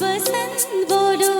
वसन बोलो